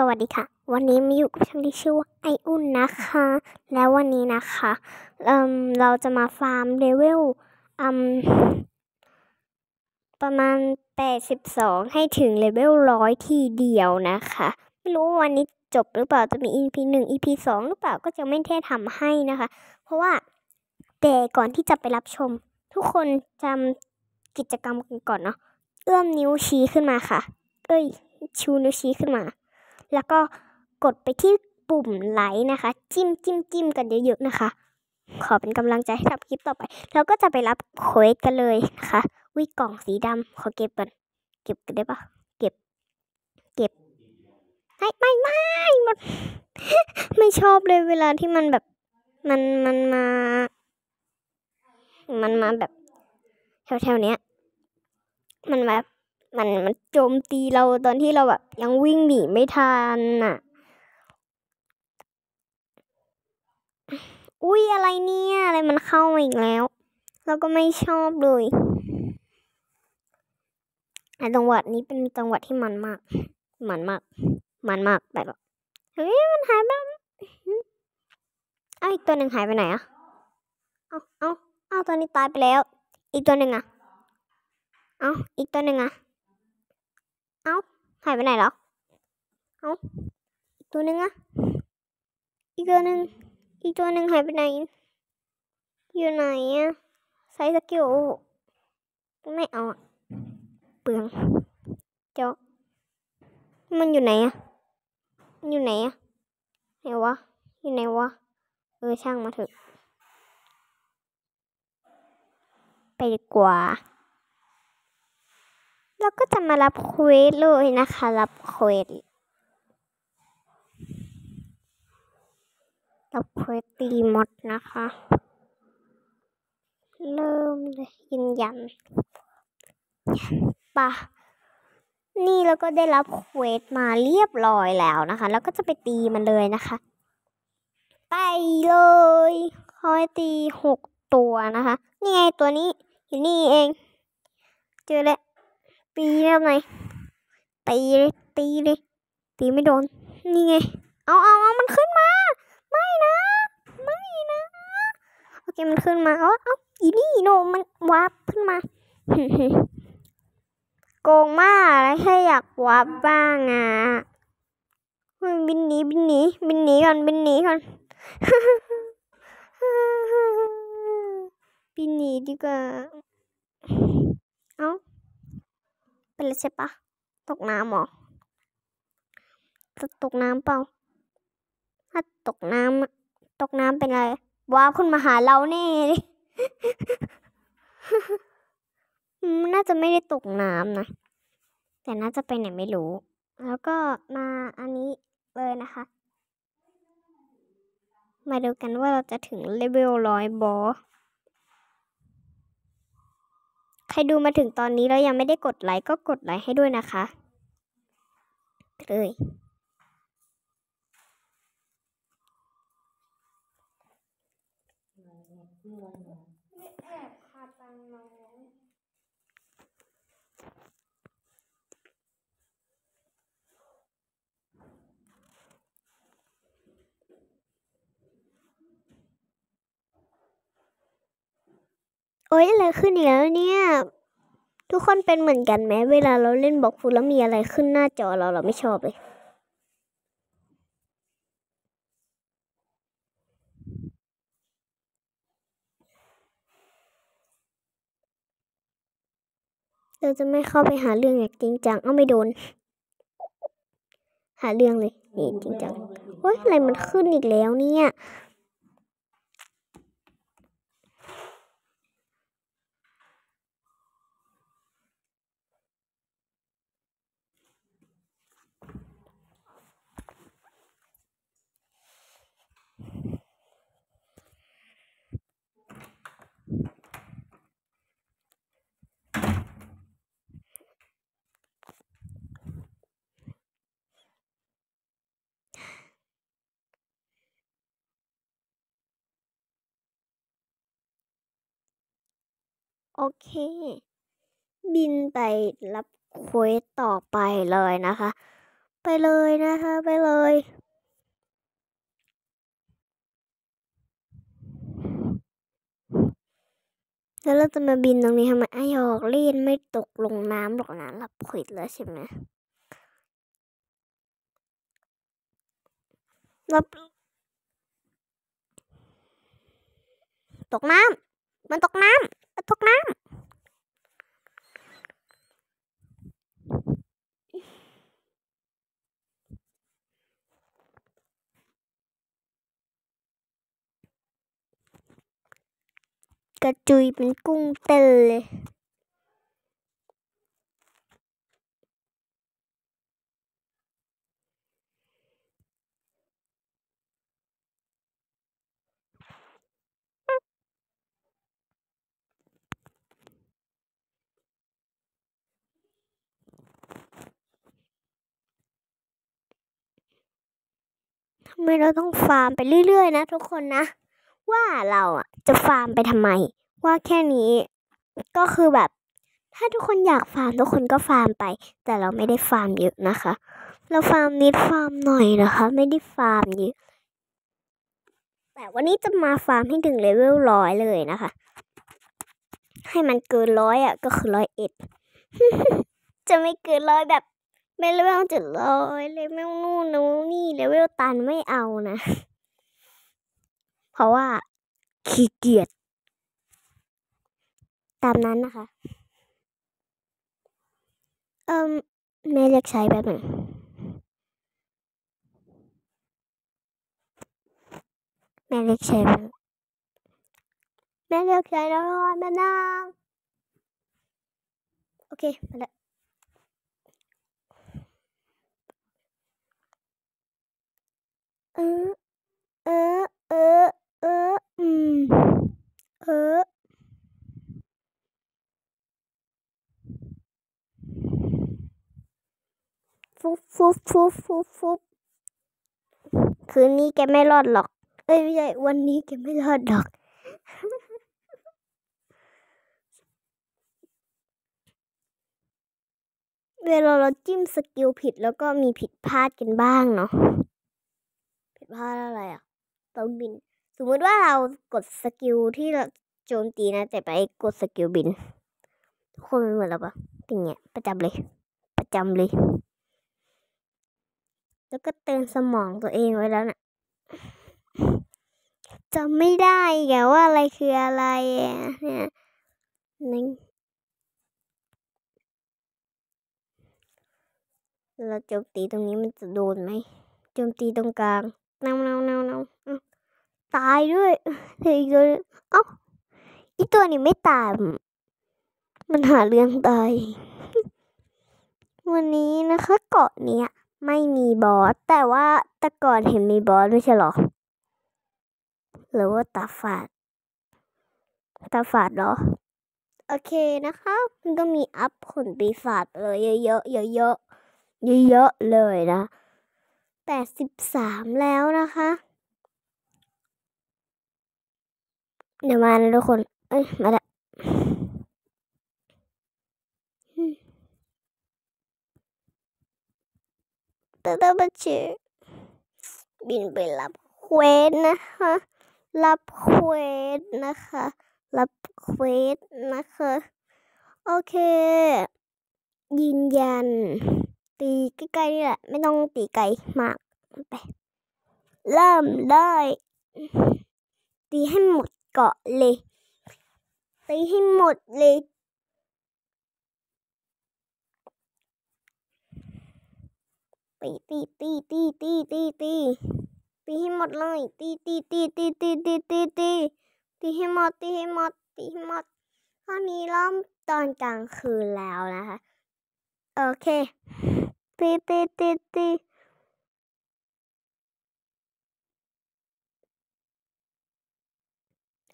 สวัสดีค่ะ วันนี้มาอยู่กับช่องที่ชื่อว่าไออุ่นนะคะ แล้ววันนี้นะคะเอ่มเราจะมาฟาร์มเลเวลอืมประมาณ 82 ให้ถึงเลเวลร้อยทีเดียวนะคะ ไม่รู้ว่าวันนี้จบหรือเปล่าจะมี EP 1 EP 2 หรือเปล่าก็จะไม่ได้ทำให้นะคะ เพราะว่าแต่ก่อนที่จะไปรับชม ทุกคนจำกิจกรรมกันก่อนเนาะเอื้อมนิ้วชี้ขึ้นมาค่ะ เอ้ยชูนิ้วชี้ขึ้นมา แล้วก็กดไปที่ปุ่มไลค์นะคะ จิ้มจิ้มจิ้มกันเยอะๆนะคะ ขอเป็นกำลังใจให้ทำคลิปต่อไป แล้วก็จะไปรับเควสกันเลยนะคะวิกล่องสีดำขอเก็บก่อนเก็บกันได้ปะเก็บ เก็บไม่ไม่ไม่มันไม่ชอบเลยเวลาที่มันแบบ มันมันมา มันมาแบบแถวๆเนี้ย มันแบบ มันมันโจมตีเราตอนที่เราแบบยังวิ่งหนีไม่ทันน่ะ อุ้ยอะไรเนี่ย อะไรมันเข้ามาอีกแล้ว เราก็ไม่ชอบเลยไอ้จังหวัดนี้เป็นจังหวัดที่มันมาก มันมาก มันมากแบบเฮ้ยมันหายไปแล้วเอ้าอีกตัวหนึ่งหายไปไหนอะเอาเอาเอาตัวนี้ตายไปแล้ว อีกตัวหนึ่งอะเอาอีกตัวหนึ่งอะ เอาหายไปไหนแล้วเอาอีกตัวหนึ่งอะอีกตัวหนึ่งอีกตัวหนึ่งหายไปไหน อยู่ไหนอะใช้สกิลไม่เอาอะเปลืองเจ้ามันอยู่ไหนอะมันอยู่ไหนอะไหนวะ อยู่ไหนวะ เออช่างมาเถอะ ไปดีกว่า เราก็จะมารับเควสเลยนะคะ รับเควสรับเควสตีมดนะคะ เริ่มเลยยืนยันปะนี่เราก็ได้รับเควสมาเรียบร้อยแล้วนะคะ แล้วก็จะไปตีมันเลยนะคะ ไปเลยคอยตีหกตัวนะคะ นี่ไงตัวนี้อยู่นี่เอง เจอแล้ว ตีแล้วไงตีเลยตีเลยตีไม่โดน นี่ไง เอาเอาเอามันขึ้นมา ไม่นะ ไม่นะ โอเค มันขึ้นมา เอาเอาอีนี่โนมันวาร์ปขึ้นมา โกงมากแล้วแค่อยากวาร์ปบ้างอะบินหนีบินหนีบินหนีก่อนบินหนีก่อนบินหนีดีกว่า เอ้า เป็นไรใช่ปะ ตกน้ำหรอจะตกน้ำเปล่า ถ้าตกน้ำตกน้ำเป็นไรว้าวขึ้นมาหาเราแน่เลยน่าจะไม่ได้ตกน้ำนะ แต่น่าจะไปไหนไม่รู้ แล้วก็มาอันนี้เลยนะคะ มาดูกันว่าเราจะถึงเลเวลร้อยบอสใค รดูมาถึงตอนนี้แล้วยังไม่ได้กดไลค์ก็กดไลค์ให้ด้วยนะคะเลยแอบคาตังน้อง โอ๊ยอะไรขึ้นอีกแล้วเนี่ย ทุกคนเป็นเหมือนกันไหมเวลาเราเล่นบล็อกฟูแล้วมีอะไรขึ้นหน้าจอเราเราไม่ชอบเลยเราจะไม่เข้าไปหาเรื่องอย่างจริงจัง เอาไม่โดน หาเรื่องเลย นี่จริงจังโอ๊ยอะไรมันขึ้นอีกแล้วเนี่ย โอเค บินไปรับเควสต่อไปเลยนะคะ ไปเลยนะคะ ไปเลยแล้วเราจะมาบินตรงนี้ทำไมไอ้หยอกเล่นไม่ตกลงน้ำหรอกนะหลับขวิดแล้วใช่ไหมเราตกน้ำมันตกน้ำ Ờ, thuốc nam Cái chui mình cung tê ำไมเราต้องฟาร์มไปเรื่อยๆนะทุกคนนะ ว่าเราอะจะฟาร์มไปทำไม ว่าแค่นี้ ก็คือแบบ ถ้าทุกคนอยากฟาร์มทุกคนก็ฟาร์มไป แต่เราไม่ได้ฟาร์มเยอะนะคะ เราฟาร์มนิดฟาร์มหน่อยนะคะ ไม่ได้ฟาร์มเยอะแต่วันนี้จะมาฟาร์มให้ถึงเลเวลร้อยเลยนะคะ ให้มันเกินร้อยอะก็คือร้อยเอ็ดจะไม่เกินร้อยแบบ ไม่เลเวลเจ็ดร้อยเลเวลนู่นนู่นนี่เลเวลตันไม่เอานะ เพราะว่าขี้เกียจตามนั้นนะคะ เอิมแม่เรียกใช้แบบหนึ่งแม่เรียกใช้แบบแม่เรียกใช้แล้วแม่นาง โอเคมาแล้ว เออเออเออเอออืมเออฟุบฟุบฟุบฟุบฟุบคืนนี้แกไม่รอดหรอก เอ้ยไม่ใช่วันนี้แกไม่รอดหรอกเวลาเราจิ้มสกิลผิดแล้วก็มีผิดพลาดกันบ้างเนาะ ผิดพลาดอะไรอะตอนบิน สมมติว่าเรากดสกิลที่เราโจมตีนะ แต่ไปกดสกิลบิน ทุกคนเป็นเหมือนเราปะเป็นเงี้ยประจำเลย ประจำเลย แล้วก็เตือนสมองตัวเองไว้แล้วนะ่ะจำไม่ได้แกว่าอะไรคืออะไรเนี่ยนั่นเราโจมตีตรงนี้มันจะโดนไหมโจมตีตรงกลาง นาเนาเนาเนาตายด้วยเฮ้ยอีกตัวเอ้าอีตัวนี้ไม่ตาย มันหาเรื่องตาย วันนี้นะคะเกาะเนี้ยไม่มีบอส แต่ว่าแต่ก่อนเห็นมีบอสไม่ใช่หรอ หรือว่าตาฝาด ตาฝาดเหรอ โอเคนะคะ มันก็มีอัพผลปีศาจเลยเยอะๆเยอะๆเยอะๆเลยนะ แปดสิบสามแล้วนะคะ เดี๋ยวมานะทุกคน เอ้ย มาละตตบัชบินไปรับเควสนะคะ รับเควสนะคะ รับเควสนะคะ โอเค ยืนยัน ตีใกล้ๆนี่แหละ ไม่ต้องตีไกลมากไป เริ่มเลย ตีให้หมดเกาะเลย ตีให้หมดเลยตีตีตีตีตีตีตีตีให้หมดเลยตีตีตีตีตีตีตีตีตีให้หมดตีให้หมดตีให้หมดตอนนี้เริ่มตอนกลางคืนแล้วนะคะ โอเค ตีตีตีตี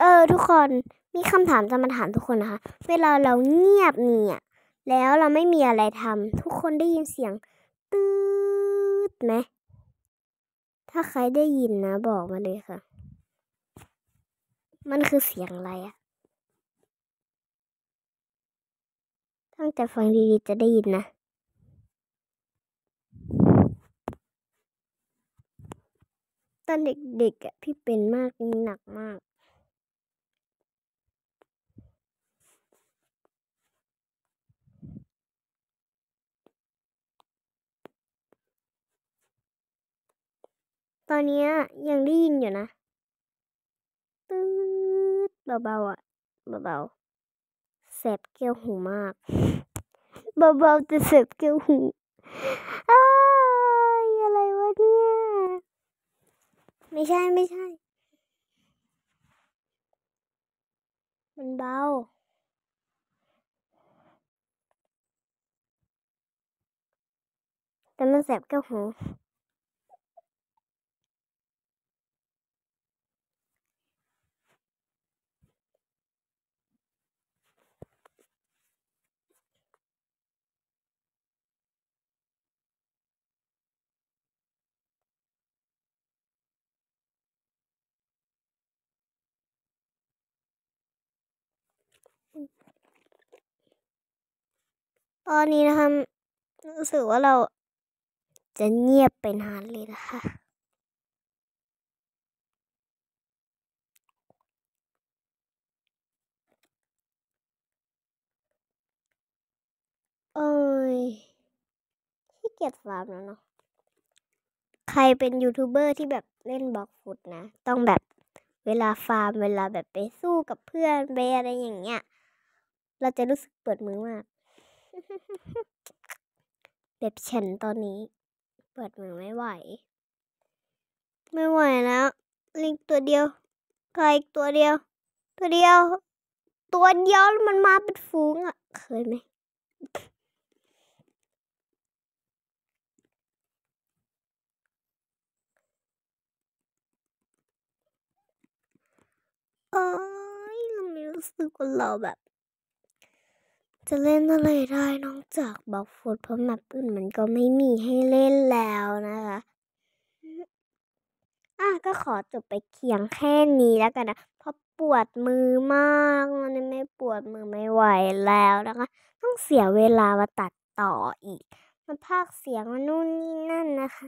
เออทุกคนมีคำถามจะมาถามทุกคนนะคะ เวลาเราเงียบเนี่ย แล้วเราไม่มีอะไรทำทุกคนได้ยินเสียงตืดไหมถ้าใครได้ยินนะบอกมาเลยค่ะ มันคือเสียงอะไรอะตั้งใจฟังดีๆจะได้ยินนะ อนเด็กๆอะพี่เป็นมากหนักมาก ตอนเนี้ยยังได้ยินอยู่นะตืดเบาๆอะเบาๆแสบแก้วหูมากเบาๆแต่แสบแก้วหูอ้ายอะไรวะเนี่ย ไม่ใช่ไม่ใช่ มันเบา แต่มันแสบแก้วหู ตอนนี้นะคะรู้สึกว่าเราจะเงียบไปนานเลยนะคะเอ้ยขี้เกียจฟาร์มแล้วเนาะ ใครเป็นยูทูบเบอร์ที่แบบเล่นบล็อกฟุตนะ ต้องแบบเวลาฟาร์ม เวลาแบบไปสู้กับเพื่อนไปอะไรอย่างเงี้ย เราจะรู้สึกเปวดมือมาก แบบฉันตอนนี้ เปิดมือไม่ไหว ไม่ไหวแล้ว ลิงตัวเดียวใครอีกตัวเดียว ตัวเดียว ตัวเดียวแล้วมันมาเป็นฝูงอะ เคยไหมเอ้ยเราไม่รู้สึกว่าเราแบบ จะเล่นอะไรได้นอกจากบล็อกฟุตเพราะแมปอื่นมันก็ไม่มีให้เล่นแล้วนะคะอะก็ขอจบไปเคียงแค่นี้แล้วกันนะเพราะปวดมือมากมันไม่ปวดมือไม่ไหวแล้วนะคะ ต้องเสียเวลามาตัดต่ออีกมาพากเสียงมานู่นนี่นั่นนะคะ